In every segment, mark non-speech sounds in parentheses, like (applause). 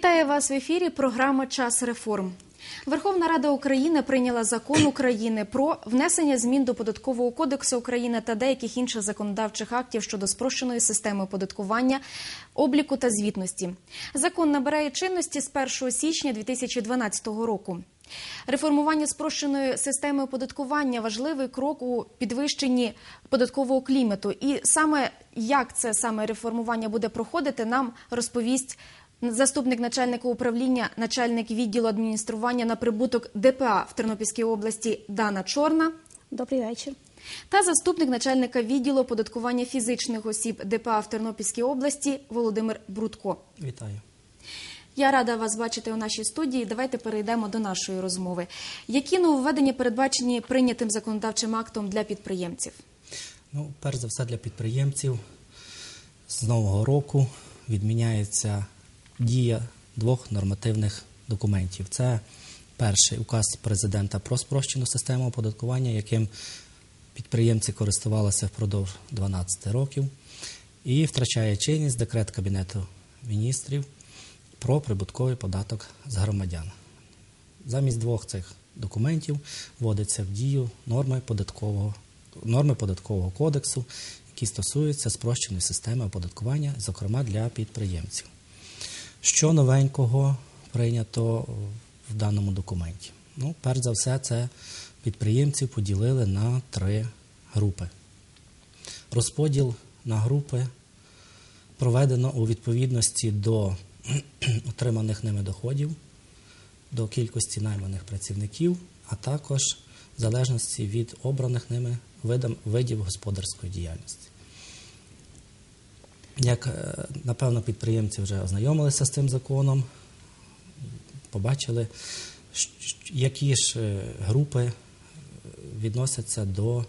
Вітаю вас в ефірі. Програма Час реформ. Верховна Рада України прийняла закон України про внесення змін до податкового кодексу України та деяких інших законодавчих актів щодо спрощеної системи оподаткування, обліку та звітності. Закон набирає чинності з 1 січня 2012 року. Реформування спрощеної системи оподаткування важливий крок у підвищенні податкового клімату. І саме як це саме реформування буде проходити, нам розповість заступник начальника управління, начальник відділу адміністрування на прибуток ДПА в Тернопільській області Дана Чорна. Добрий вечір. Та заступник начальника відділу оподаткування фізичних осіб ДПА в Тернопільській області Володимир Брудко. Вітаю. Я рада вас бачити у нашій студії. Давайте перейдемо до нашої розмови. Які нововведення передбачені прийнятим законодавчим актом для підприємців? Ну, перш за все, для підприємців з нового року відміняється дія двох нормативних документів. Це перший указ президента про спрощену систему оподаткування, яким підприємці користувалися впродовж 12 років, і втрачає чинність декрет Кабінету міністрів про прибутковий податок з громадян. Замість двох цих документів вводиться в дію норми податкового, норми податкового кодексу, які стосуються спрощеної системи оподаткування, зокрема для підприємців. Що новенького прийнято в даному документі? Ну, перш за все, це підприємців поділили на три групи. Розподіл на групи проведено у відповідності до (clears throat) отриманих ними доходів, до кількості найманих працівників, а також в залежності від обраних ними видів господарської діяльності. Як, е, напевно, підприємці вже ознайомилися з цим законом, побачили, які ж е, групи відносяться до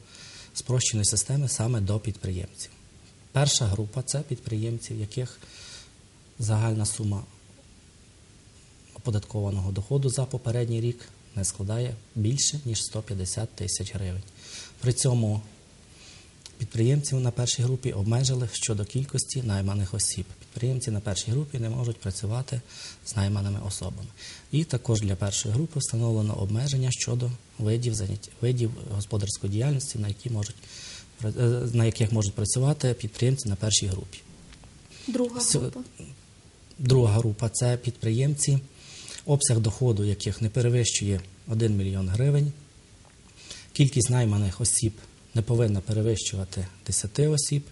спрощеної системи саме до підприємців. Перша група це підприємці, в яких загальна сума оподаткованого доходу за попередній рік не складає більше, ніж 150 тисяч гривень. При цьому підприємців на першій групі обмежили щодо кількості найманих осіб. Підприємці на першій групі не можуть працювати з найманими особами. І також для першої групи встановлено обмеження щодо видів занять, видів господарської діяльності, на які можуть е, на яких можуть працювати підприємці на першій групі. Друга група. Друга група це підприємці, обсяг доходу яких не перевищує 1 мільйон гривень. Кількість найманих осіб не повинна перевищувати 10 осіб.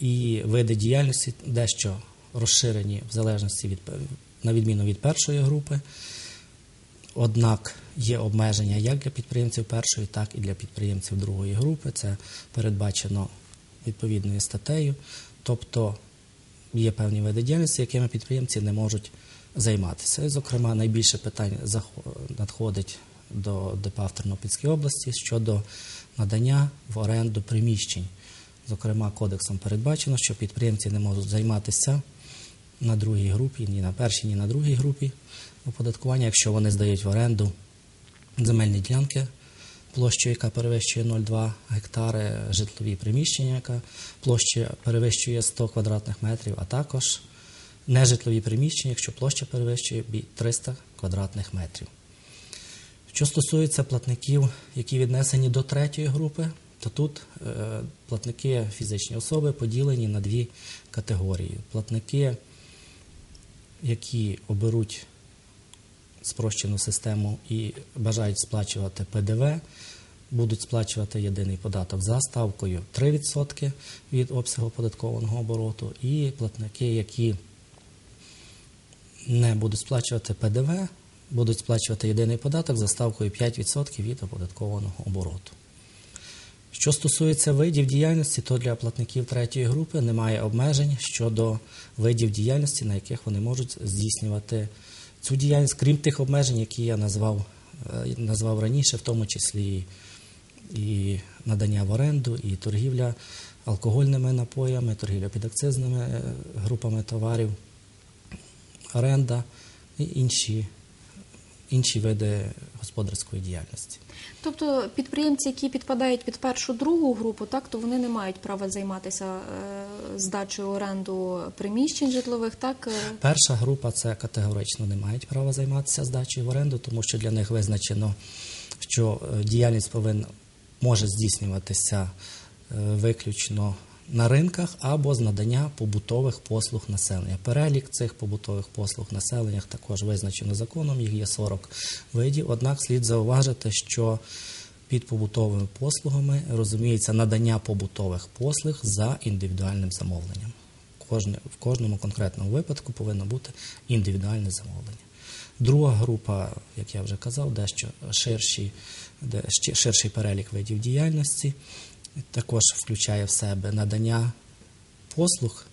І види діяльності дещо розширені в залежності від на відміну від першої групи. Однак є обмеження як для підприємців першої, так і для підприємців другої групи. Це передбачено відповідною статтею. Тобто є певні види діяльності, якими підприємці не можуть займатися. Зокрема, найбільше питань надходить до ДПА в Тернопільській області щодо надання в оренду приміщень. Зокрема, кодексом передбачено, що підприємці не можуть займатися на другій групі, ні на першій, ні на другій групі оподаткування, якщо вони здають в оренду земельні ділянки площею, яка перевищує 0,2 гектари, житлові приміщення, яка площа перевищує 100 квадратних метрів, а також нежитлові приміщення, якщо площа перевищує 300 квадратних метрів. Що стосується платників, які віднесені до третьої групи, то тут е, платники фізичні особи поділені на дві категорії. Платники, які оберуть спрощену систему і бажають сплачувати ПДВ, будуть сплачувати єдиний податок за ставкою 3% від обсягу податкованого обороту, і платники, які не будуть сплачувати ПДВ, будуть сплачувати єдиний податок за ставкою 5% від оподаткованого обороту. Що стосується видів діяльності, то для платників третьої групи немає обмежень щодо видів діяльності, на яких вони можуть здійснювати цю діяльність, крім тих обмежень, які я назвав е, назвав раніше, в тому числі і надання в оренду, і торгівля алкогольними напоями, торгівля підакцизними е, групами товарів, оренда і інші інші види господарської діяльності. Тобто підприємці, які підпадають під першу другу групу, так то вони не мають права займатися е, здачею оренду приміщень житлових, так е, Перша група це категорично не мають права займатися здачею в оренду, тому що для них визначено, що е, діяльність повинна може здійснюватися виключно на ринках або з надання побутових послуг населення. Перелік цих побутових послуг населення також визначено законом, їх є 40 видів. Однак слід зауважити, що під побутовими послугами розуміється надання побутових послуг за індивідуальним замовленням. В кожному конкретному випадку повинно бути індивідуальне замовлення. Друга група, як я вже казав, дещо ширші, де ширший перелік видів діяльності, також включає в себе надання послуг,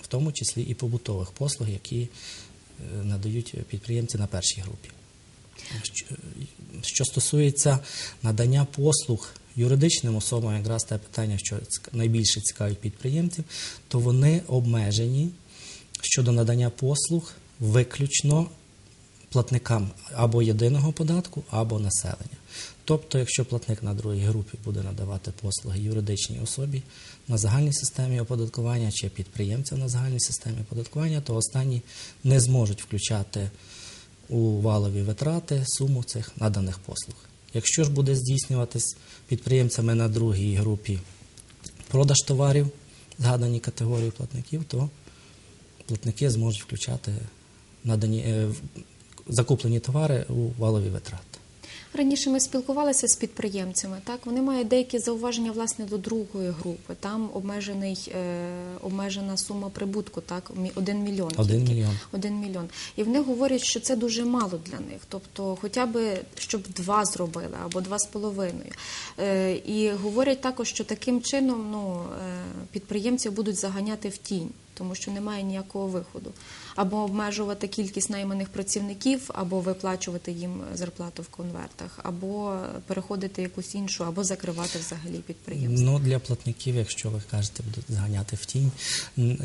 в тому числі і побутових послуг, які е, надають підприємці на першій групі. Що, стосується надання послуг юридичним особам, якраз те питання, що найбільше цікавить підприємців, то вони обмежені щодо надання послуг виключно платникам або єдиного податку, або населення. Тобто, якщо платник на другій групі буде надавати послуги юридичній особі на загальній системі оподаткування чи підприємцям на загальній системі оподаткування, то останні не зможуть включати у валові витрати суму цих наданих послуг. Якщо ж буде здійснюватись підприємцями на другій групі продаж товарів, згадані категорії платників, то платники зможуть включати надані, е, закуплені товари у валові витрати. раніше ми спілкувалися з підприємцями, так вони мають деякі зауваження власне до другої групи. Там обмежений е, обмежена сума прибутку, так мі- один мільйон. Один мільйон. Один мільйон. І вони говорять, що це дуже мало для них. Тобто, хоча б щоб два зробили або два з половиною. Е, і говорять також, що таким чином ну, е, підприємців будуть заганяти в тінь, тому що немає ніякого виходу. Або обмежувати кількість найманих працівників, або виплачувати їм зарплату в конвертах, або переходити якусь іншу, або закривати взагалі підприємство. Ну, для платників, якщо ви кажете, будуть зганяти в тінь,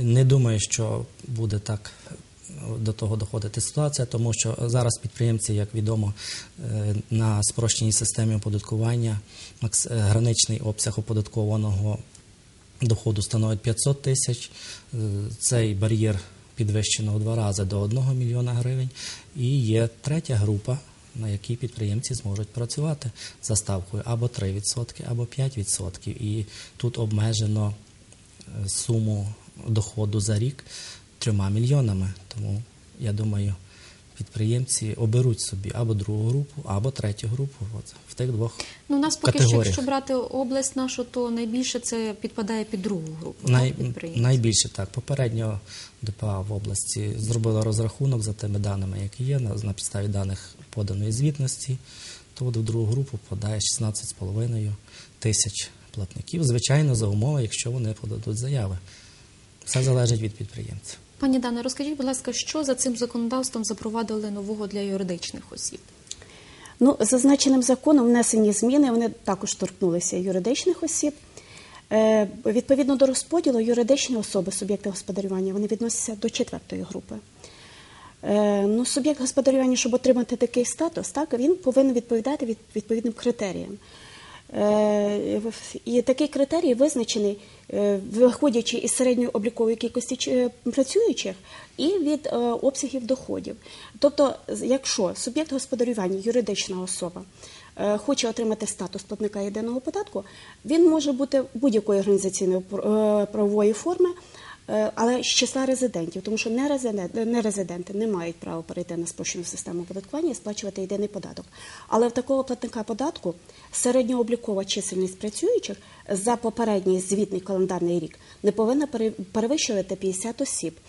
не думаю, що буде так е, до того доходити ситуація, тому що зараз підприємці, як відомо, е, на спрощеній системі оподаткування е, граничний обсяг оподаткованого доходу становить 500 тисяч. Е, Цей бар'єр підвищено в два рази до 1 мільйона гривень. І є третя група, на якій підприємці зможуть працювати за ставкою або 3%, або 5%. І тут обмежено е, суму доходу за рік трьома мільйонами. Тому я думаю, підприємці оберуть собі або другу групу, або третю групу. От, в тих двох Ну, у нас поки що, якщо брати область нашу, то найбільше це підпадає під другу групу Най, так, підприємців. найбільше так. Попередньо ДПА в області зробила розрахунок за тими даними, які є, на, на підставі даних поданої звітності, то в другу групу подає 16,5 тисяч платників. Звичайно, за умови, якщо вони подадуть заяви. Все залежить від підприємців. Пані Дане, розкажіть, будь ласка, що за цим законодавством запровадили нового для юридичних осіб? Ну, зазначеним законом внесені зміни, вони також торкнулися юридичних осіб. Е, відповідно до розподілу, юридичні особи, суб'єкти господарювання, вони відносяться до четвертої групи. Е, ну, суб'єкт господарювання, щоб отримати такий статус, так, він повинен відповідати від, відповідним критеріям. Е, І такий критерій визначений, е, виходячи із середньої облікової кількості чи- працюючих і від е, обсягів доходів. Тобто, якщо суб'єкт господарювання, юридична особа, е, хоче отримати статус платника єдиного податку, він може бути будь-якої організаційної пр- е, правової форми. Е, Але з числа резидентів, тому що не резиденти, не резиденти не мають права перейти на спрощену систему оподаткування і сплачувати єдиний податок. Але в такого платника податку середньооблікова чисельність працюючих за попередній звітний календарний рік не повинна пере- перевищувати 50 осіб,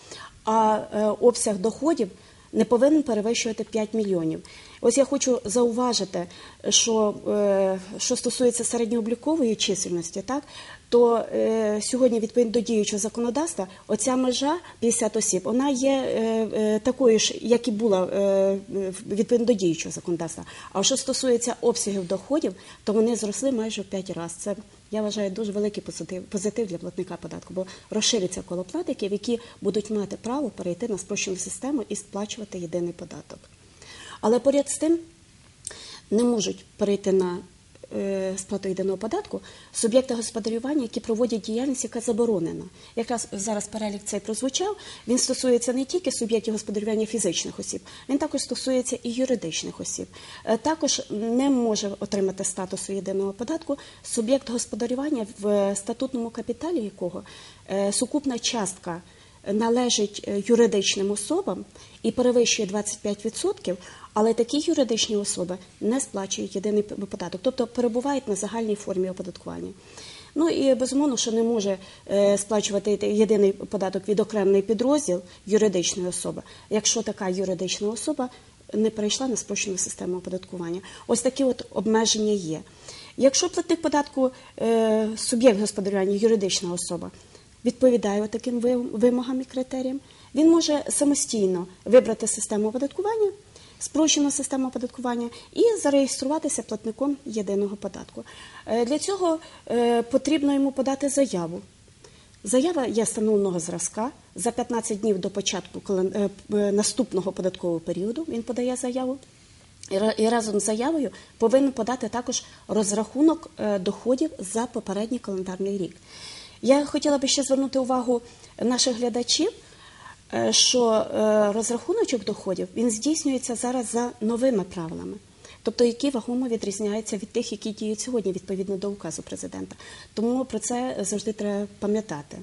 а е, обсяг доходів не повинен перевищувати 5 мільйонів. Ось я хочу зауважити, що е, що стосується середньооблікової чисельності, так то е, сьогодні відповідно до діючого законодавства оця межа 50 осіб, вона є е, е, такою ж, як і була е, відповідно до діючого законодавства. А що стосується обсягів доходів, то вони зросли майже в 5 разів. Це я вважаю дуже великий позитив, позитив для платника податку, бо розшириться коло платників, які будуть мати право перейти на спрощену систему і сплачувати єдиний податок. Але поряд з тим не можуть перейти на сплату єдиного податку суб'єкти господарювання, які проводять діяльність, яка заборонена. Якраз зараз перелік цей прозвучав. Він стосується не тільки суб'єктів господарювання фізичних осіб, він також стосується і юридичних осіб. Е, Також не може отримати статусу єдиного податку суб'єкт господарювання, в статутному капіталі якого е, сукупна частка належить е, юридичним особам і перевищує 25%, але такі юридичні особи не сплачують єдиний податок, тобто перебувають на загальній формі оподаткування. Ну і безумовно, що не може е, сплачувати єдиний податок відокремлений підрозділ юридичної особи, якщо така юридична особа не перейшла на спрощену систему оподаткування. Ось такі от обмеження є. Якщо платник податку е, суб'єкт господарювання, юридична особа, відповідає таким вимогам і критеріям, він може самостійно вибрати систему оподаткування, спрощену систему оподаткування і зареєструватися платником єдиного податку. Е, Для цього е, потрібно йому подати заяву. Заява є встановленого зразка. За 15 днів до початку е, наступного податкового періоду він подає заяву. І разом з заявою повинен подати також розрахунок доходів за попередній календарний рік. Я хотіла би ще звернути увагу наших глядачів, е, що е, розрахуночок доходів він здійснюється зараз за новими правилами, тобто які вагомо відрізняються від тих, які діють сьогодні відповідно до указу президента. Тому про це завжди треба пам'ятати.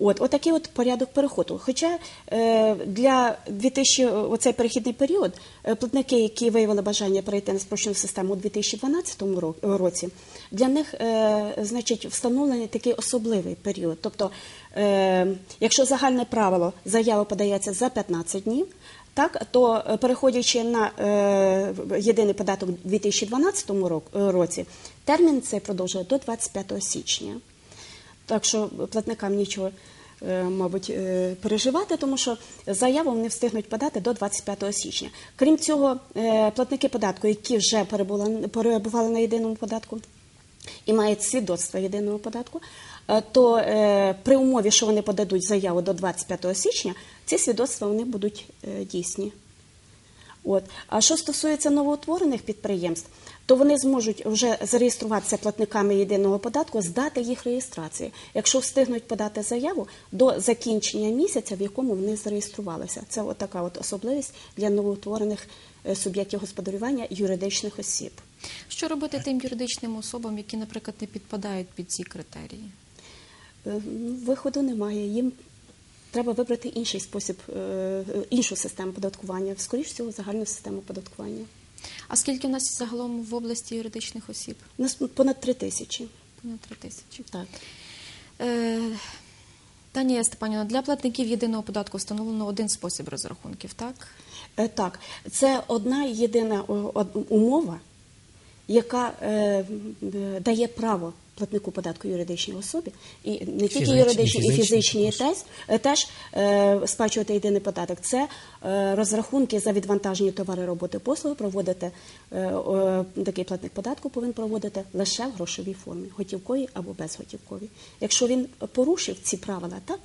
От, отакий от порядок переходу. Хоча е, для 2000, оцей перехідний період е, платники, які виявили бажання перейти на спрощену систему у 2012 році, для них е, значить встановлений такий особливий період. Тобто, е, якщо загальне правило заява подається за 15 днів, так, то е, переходячи на е, єдиний податок у 2012 ро- році, термін цей продовжує до 25 січня. Так що платникам нічого, е, мабуть, е, переживати, тому що заяву вони встигнуть подати до 25 січня. Крім цього, е, платники податку, які вже перебували на єдиному податку і мають свідоцтво єдиного податку, то при умові, що вони подадуть заяву до 25 січня, ці свідоцтва вони будуть дійсні. От. А що стосується новоутворених підприємств, то вони зможуть вже зареєструватися платниками єдиного податку з дати їх реєстрації, якщо встигнуть подати заяву до закінчення місяця, в якому вони зареєструвалися. Це от така от особливість для новоутворених е, суб'єктів господарювання юридичних осіб. Що робити тим юридичним особам, які, наприклад, не підпадають під ці критерії? Е, ну, Виходу немає. Їм треба вибрати інший спосіб, е, іншу систему податкування, скоріш всього, загальну систему податкування. А скільки в нас загалом в області юридичних осіб? У нас понад три тисячі. Понад три тисячі. Так. Е, Танія Степанівна, для платників єдиного податку встановлено один спосіб розрахунків, так? Е, Так, це одна єдина умова, яка е, дає право платнику податку юридичній особі, і не тільки Фізичній, юридичній, і фізичній фізичній теж, е, теж е, сплачувати єдиний податок. Це е, розрахунки за відвантажені товари, роботи, послуги проводити. е, е, Такий платник податку повинен проводити лише в грошовій формі, готівковій або безготівковій. Якщо він порушив ці правила, так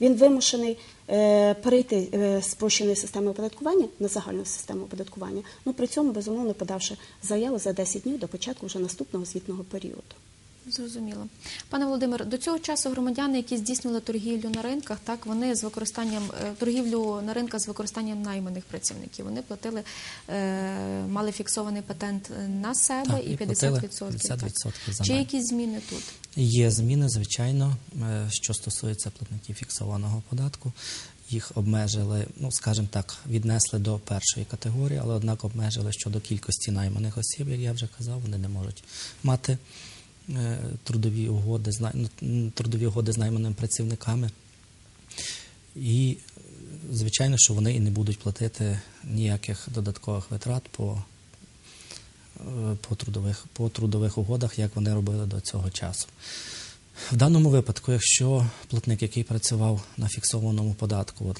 він вимушений е, перейти е, з спрощеної системи оподаткування на загальну систему оподаткування. Ну при цьому безумовно подавши заяву за 10 днів до початку вже наступного звітного періоду. Зрозуміло. Пане Володимир, до цього часу громадяни, які здійснювали торгівлю на ринках, так вони з використанням е, торгівлю на ринках з використанням найманих працівників. Вони платили, е, мали фіксований патент на себе Так, і і 50%. 50% за Чи якісь зміни тут? Є зміни, звичайно, е, що стосується платників фіксованого податку. Їх обмежили, ну скажімо так, віднесли до першої категорії, але однак обмежили щодо кількості найманих осіб, як я вже казав, вони не можуть мати трудові угоди ну, трудові угоди з найманими працівниками. І е, звичайно, що вони і не будуть платити ніяких додаткових витрат по е, по трудових, по трудових угодах, як вони робили до цього часу. В даному випадку, якщо платник, який працював на фіксованому податку от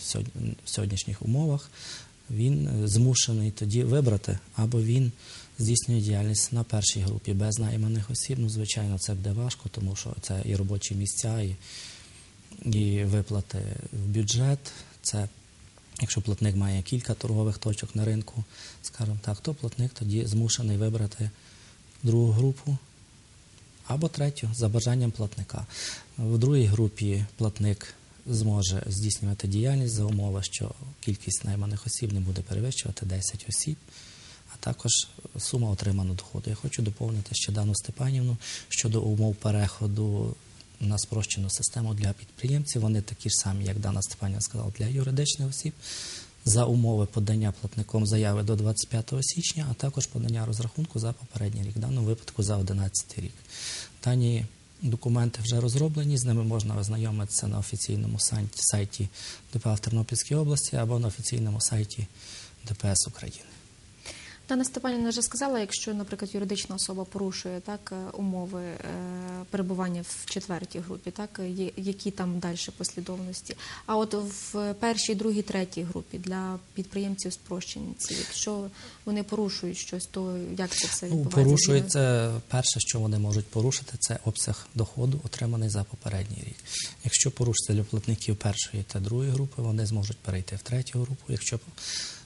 в сьогоднішніх умовах, він е, змушений тоді вибрати, або він здійснює діяльність на першій групі без найманих осіб. Ну, звичайно, це буде важко, тому що це і робочі місця, і, і виплати в бюджет, це Якщо платник має кілька торгових точок на ринку, скажімо так, то платник тоді змушений вибрати другу групу або третю за бажанням платника. В другій групі платник зможе здійснювати діяльність за умови, що кількість найманих осіб не буде перевищувати 10 осіб, а також сума отриманого доходу. Я хочу доповнити ще Дану Степанівну щодо умов переходу на спрощену систему для підприємців. Вони такі ж самі, як Дана Степанівна сказала, для юридичних осіб. За умови подання платником заяви до 25 січня, а також подання розрахунку за попередній рік, в даному випадку за 11 рік. Дані документи вже розроблені, з ними можна ознайомитися на офіційному сайті, ДПА в Тернопільській області або на офіційному сайті ДПС України. Дана Степанівна вже сказала, якщо, наприклад, юридична особа порушує так е, умови е, перебування в четвертій групі, так є- які там далі послідовності. А от в першій, другій, третій групі для підприємців спрощенців, якщо вони порушують щось, то як це все Ну, відбувається? порушується перше, що вони можуть порушити, це обсяг доходу, отриманий за попередній рік. Якщо порушиться для платників першої та другої групи, вони зможуть перейти в третю групу. Якщо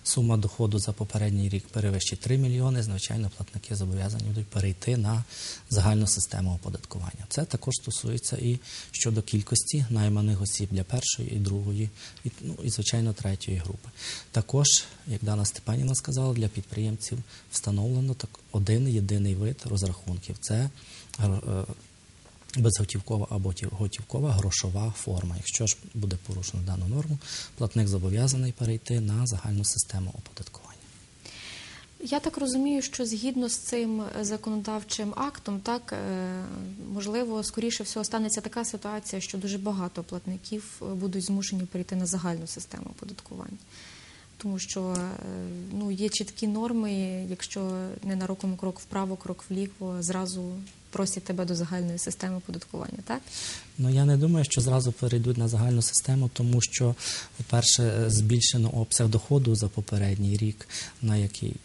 сума доходу за попередній рік перевищить 3 мільйони, звичайно, платники зобов'язані будуть перейти на загальну систему оподаткування. Це також стосується і щодо кількості найманих осіб для першої і другої, і, ну, і звичайно, третьої групи. Також, як Дана Степанівна сказала, для підприємців встановлено так один єдиний вид розрахунків. Це е, безготівкова або ті- готівкова грошова форма. Якщо ж буде порушено дану норму, платник зобов'язаний перейти на загальну систему оподаткування. Я так розумію, що згідно з цим законодавчим актом, так е, можливо, скоріше всього станеться така ситуація, що дуже багато платників будуть змушені перейти на загальну систему оподаткування. Тому що е, ну, є чіткі норми, якщо не на роком крок вправо, крок вліво, зразу просять тебе до загальної системи оподаткування, так? Ну я не думаю, що зразу перейдуть на загальну систему, тому що, по-перше, збільшено обсяг доходу за попередній рік, на який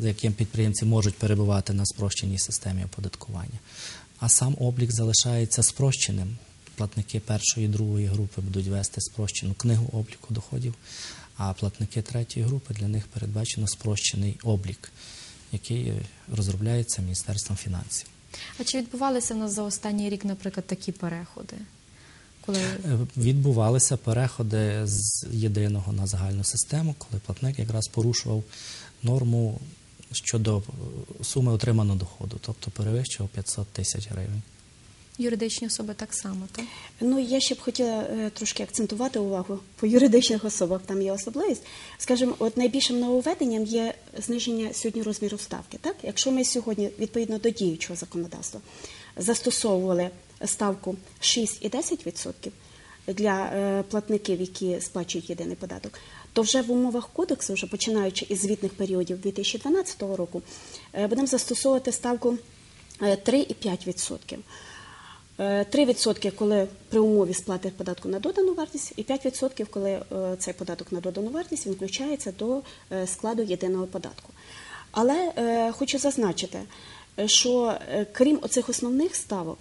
за яким підприємці можуть перебувати на спрощеній системі оподаткування. А сам облік залишається спрощеним. Платники першої і другої групи будуть вести спрощену книгу обліку доходів, а платники третьої групи для них передбачено спрощений облік, який розробляється Міністерством фінансів. А чи відбувалися в нас за останній рік, наприклад, такі переходи? Коли Е, Відбувалися переходи з єдиного на загальну систему, коли платник якраз порушував норму щодо суми отриманого доходу, тобто перевищував 500 тисяч гривень. Юридичні особи так само, так? Ну, я ще б хотіла е, трошки акцентувати увагу по юридичних особах. Там є особливість. Скажімо, от найбільшим нововведенням є зниження сьогодні розміру ставки. Так, якщо ми сьогодні відповідно до діючого законодавства застосовували ставку 6 і 10% для е, платників, які сплачують єдиний податок, то вже в умовах кодексу, вже починаючи із звітних періодів 2012 року, е, будемо застосовувати ставку е, 3,5%. Е, 3% коли при умові сплати податку на додану вартість, і 5% коли е, цей податок на додану вартість він включається до е, складу єдиного податку. Але е, хочу зазначити, е, що е, крім оцих основних ставок,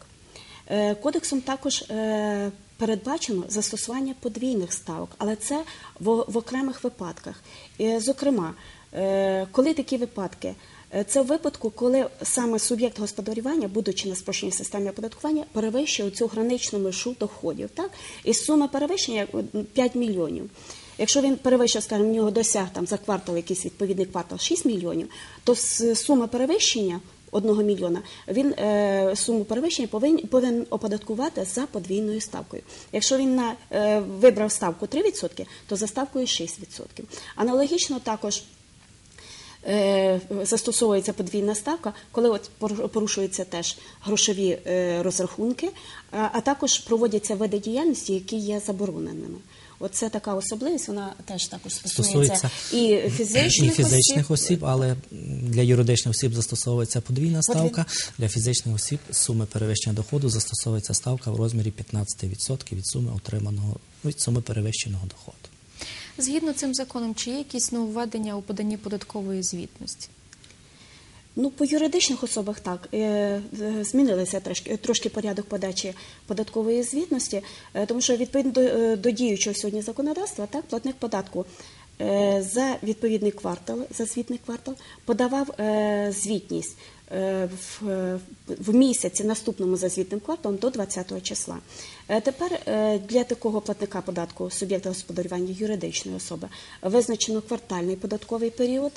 е, кодексом також е, передбачено застосування подвійних ставок, але це в, окремих випадках. Е, Зокрема, е, коли такі випадки? Е, Це в випадку, коли саме суб'єкт господарювання, будучи на спрощеній системі оподаткування, перевищує цю граничну межу доходів. Так? І сума перевищення е, 5 мільйонів. Якщо він перевищив, скажімо, в нього досяг там за квартал якийсь відповідний квартал 6 мільйонів, то сума перевищення 1 мільйона він е, суму перевищення повинен, повинен оподаткувати за подвійною ставкою. Якщо він на, е, вибрав ставку 3%, то за ставкою 6%. Аналогічно також застосовується подвійна ставка, коли от пору- порушуються теж грошові е, розрахунки, а, також проводяться види діяльності, які є забороненими. Оце така особливість, вона теж також стосується, Стосується і фізичних, і фізичних осіб, осіб, але для юридичних осіб застосовується подвійна Подвій- ставка. Для фізичних осіб суми перевищення доходу застосовується ставка в розмірі 15% від суми отриманого від суми перевищеного доходу. Згідно цим законом, чи є якісь нововведення у поданні податкової звітності? Ну, по юридичних особах так е, е, змінилися трошки, трошки порядок подачі податкової звітності, е, тому що відповідно до, е, до діючого сьогодні законодавства, так платник податку е, за відповідний квартал, за звітний квартал, подавав е, звітність е, в, е, в місяці наступному за звітним кварталом до 20 числа. Е, Тепер е, для такого платника податку суб'єкта господарювання юридичної особи визначено квартальний податковий період.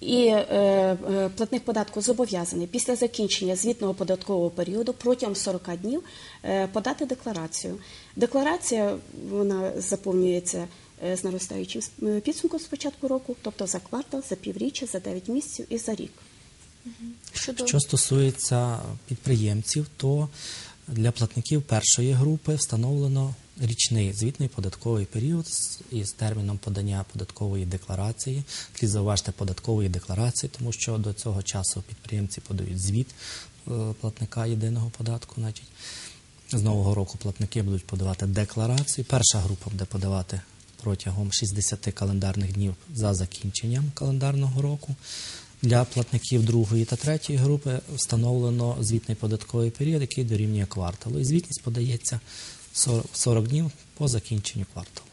І е, е, платник податку зобов'язаний після закінчення звітного податкового періоду протягом 40 днів е, подати декларацію. Декларація вона заповнюється е, з наростаючим е, підсумком з початку року, тобто за квартал, за півріччя, за 9 місяців і за рік. Щодо Що стосується підприємців, то для платників першої групи встановлено річний звітний податковий період із терміном подання податкової декларації. Слід зауважити податкової декларації, тому що до цього часу підприємці подають звіт е, платника єдиного податку. Значить, з нового року платники будуть подавати декларацію. Перша група буде подавати протягом 60 календарних днів за закінченням календарного року. Для платників другої та третьої групи встановлено звітний податковий період, який дорівнює кварталу. І звітність подається 40 40 днів по закінченню кварталу.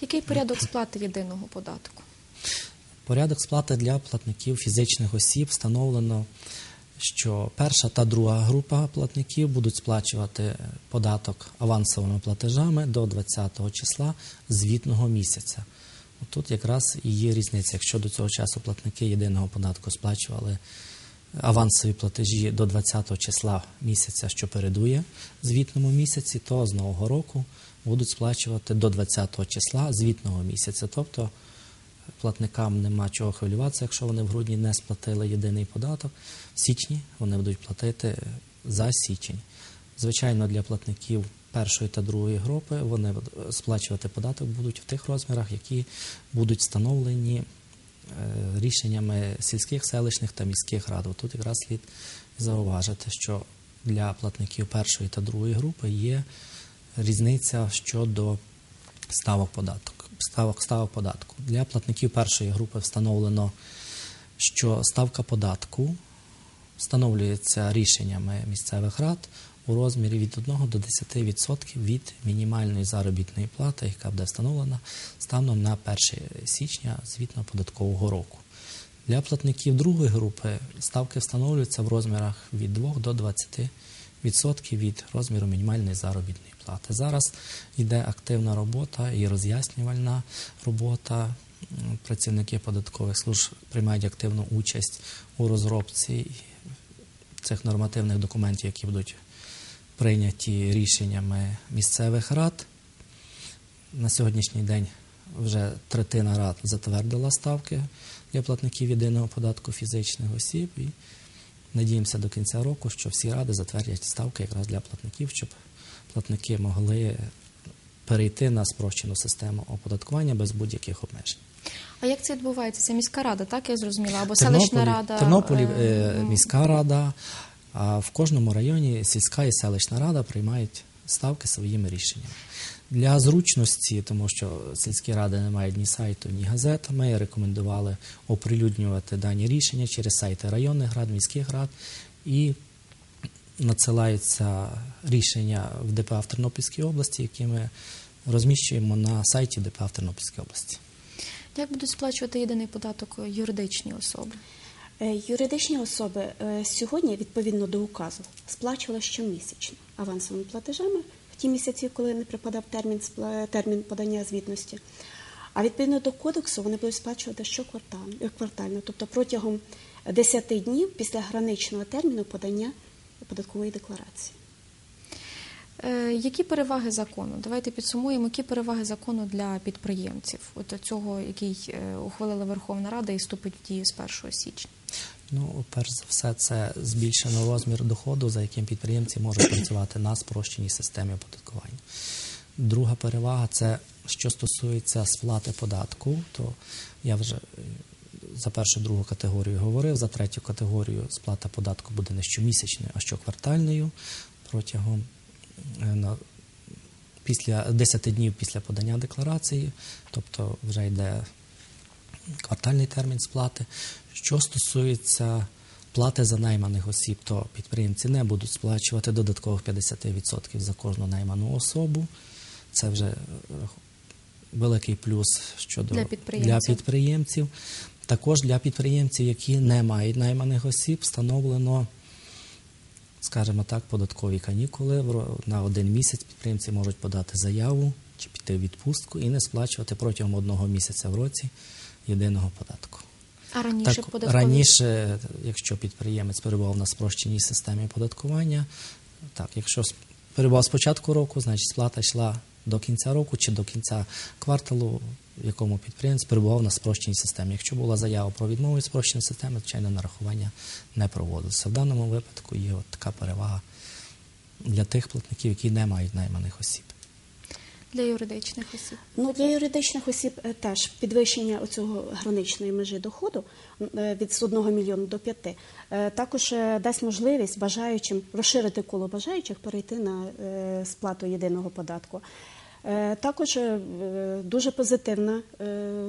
який порядок сплати єдиного податку? Порядок сплати для платників фізичних осіб встановлено, що перша та друга група платників будуть сплачувати податок авансовими платежами до 20 числа звітного місяця. Тут якраз і є різниця. Якщо до цього часу платники єдиного податку сплачували авансові платежі до 20 числа місяця, що передує звітному місяці, то з нового року будуть сплачувати до 20 числа звітного місяця. Тобто платникам нема чого хвилюватися, якщо вони в грудні не сплатили єдиний податок. В січні вони будуть платити за січень. Звичайно, для платників першої та другої групи вони сплачувати податок будуть в тих розмірах, які будуть встановлені е, рішеннями сільських, селищних та міських рад. Тут якраз слід зауважити, що для платників першої та другої групи є різниця щодо ставок податок. Ставок, ставок податку. Для платників першої групи встановлено, що ставка податку встановлюється рішеннями місцевих рад у розмірі від 1 до 10% від мінімальної заробітної плати, яка буде встановлена станом на 1 січня звітного податкового року. Для платників другої групи ставки встановлюються в розмірах від 2 до 20% від розміру мінімальної заробітної плати. Зараз йде активна робота і роз'яснювальна робота. Працівники податкових служб приймають активну участь у розробці цих нормативних документів, які будуть прийняті рішеннями місцевих рад. На сьогоднішній день вже третина рад затвердила ставки для платників єдиного податку фізичних осіб. І надіємося до кінця року, що всі ради затвердять ставки якраз для платників, щоб платники могли перейти на спрощену систему оподаткування без будь-яких обмежень. А як це відбувається? Це міська рада, так я зрозуміла? Або В селищна рада? Тернополі е, е, ну, міська рада, а в кожному районі сільська і селищна рада приймають ставки своїми рішеннями. Для зручності, тому що сільські ради не мають ні сайту, ні газет, ми рекомендували оприлюднювати дані рішення через сайти районних рад, міських рад і надсилаються рішення в ДПА в Тернопільській області, які ми розміщуємо на сайті ДПА в Тернопільській області. Як будуть сплачувати єдиний податок юридичні особи? Е, Юридичні особи е, сьогодні, відповідно до указу, сплачували щомісячно авансовими платежами в ті місяці, коли не припадав термін, термін подання звітності. А відповідно до кодексу вони будуть сплачувати щоквартально, е, тобто протягом 10 днів після граничного терміну подання податкової декларації. Які переваги закону? Давайте підсумуємо, які переваги закону для підприємців, от цього, який ухвалила Верховна Рада і вступить в дію з 1 січня. Ну, перш за все, це збільшено розмір доходу, за яким підприємці можуть працювати на спрощеній системі оподаткування. Друга перевага це що стосується сплати податку, то я вже е, за першу другу категорію говорив, за третю категорію сплата податку буде не щомісячною, а щоквартальною протягом е, на після 10 днів після подання декларації, тобто вже йде квартальний термін сплати. Що стосується плати за найманих осіб, то підприємці не будуть сплачувати додаткових 50% за кожну найману особу. Це вже е, великий плюс щодо Для підприємців. для підприємців. Також для підприємців, які не мають найманих осіб, встановлено, скажімо так, податкові канікули. На один місяць підприємці можуть подати заяву чи піти в відпустку і не сплачувати протягом одного місяця в році єдиного податку. А раніше Так, податкові раніше, якщо підприємець перебував на спрощеній системі оподаткування, так, якщо перебував з початку року, значить сплата йшла до кінця року чи до кінця кварталу, в якому підприємець перебував на спрощеній системі. Якщо була заява про відмову від спрощеної системи, звичайно, нарахування не проводилося. В даному випадку є от така перевага для тих платників, які не мають найманих осіб. Для юридичних осіб. Ну, для юридичних осіб е, теж підвищення оцього граничної межі доходу е, від 1 мільйона до 5 е, також дасть можливість бажаючим розширити коло бажаючих перейти на сплату єдиного податку. Також дуже позитивне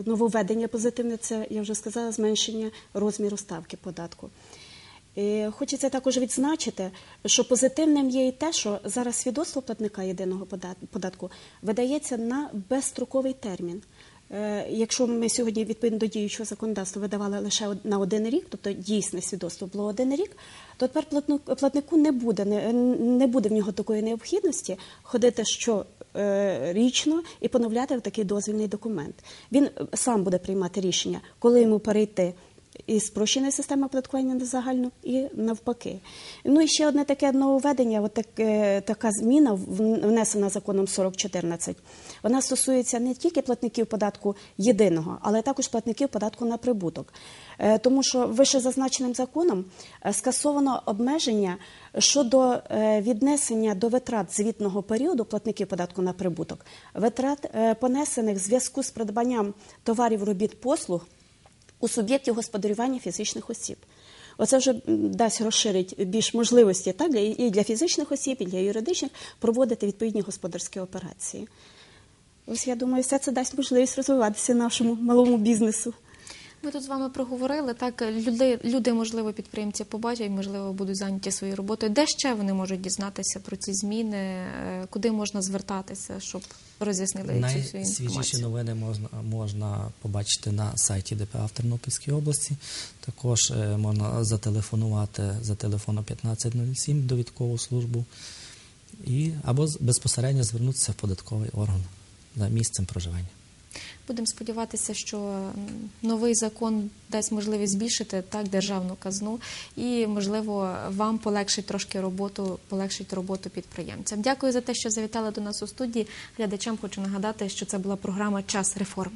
нововведення позитивне це я вже сказала зменшення розміру ставки податку. І Хочеться також відзначити, що позитивним є і те, що зараз свідоцтво платника єдиного подат- податку видається на безстроковий термін. Е, Якщо ми сьогодні відповідно до діючого законодавства видавали лише на один рік, тобто дійсне свідоцтво було один рік, то тепер платнику не буде, не, буде в нього такої необхідності ходити щорічно і поновляти такий дозвільний документ. Він е, сам буде приймати рішення, коли йому перейти і спрощена система оподаткування на загальну, і навпаки. Ну і ще одне таке нововведення, от таке, така зміна внесена законом 4014. Вона стосується не тільки платників податку єдиного, але також платників податку на прибуток. Е, Тому що вище зазначеним законом е, скасовано обмеження щодо е, віднесення до витрат звітного періоду платників податку на прибуток, витрат е, понесених в зв'язку з придбанням товарів, робіт, послуг у суб'єктів господарювання фізичних осіб. Оце вже дасть розширить більш можливості так, і для фізичних осіб, і для юридичних проводити відповідні господарські операції. Ось я думаю, все це дасть можливість розвиватися нашому малому бізнесу. Ми тут з вами проговорили. Так, люди, люди, можливо, підприємці побачать, можливо, будуть зайняті своєю роботою. Де ще вони можуть дізнатися про ці зміни? Е, Куди можна звертатися, щоб роз'яснили цю всю Найсвіжіші новини можна, можна побачити на сайті ДПА в Тернопільській області. Також е, можна зателефонувати за телефоном 1507 довідкову службу і, або безпосередньо звернутися в податковий орган за місцем проживання. Будемо сподіватися, що новий закон дасть можливість збільшити так державну казну і, можливо, вам полегшить трошки роботу, полегшить роботу підприємцям. Дякую за те, що завітали до нас у студії. Глядачам хочу нагадати, що це була програма Час реформ.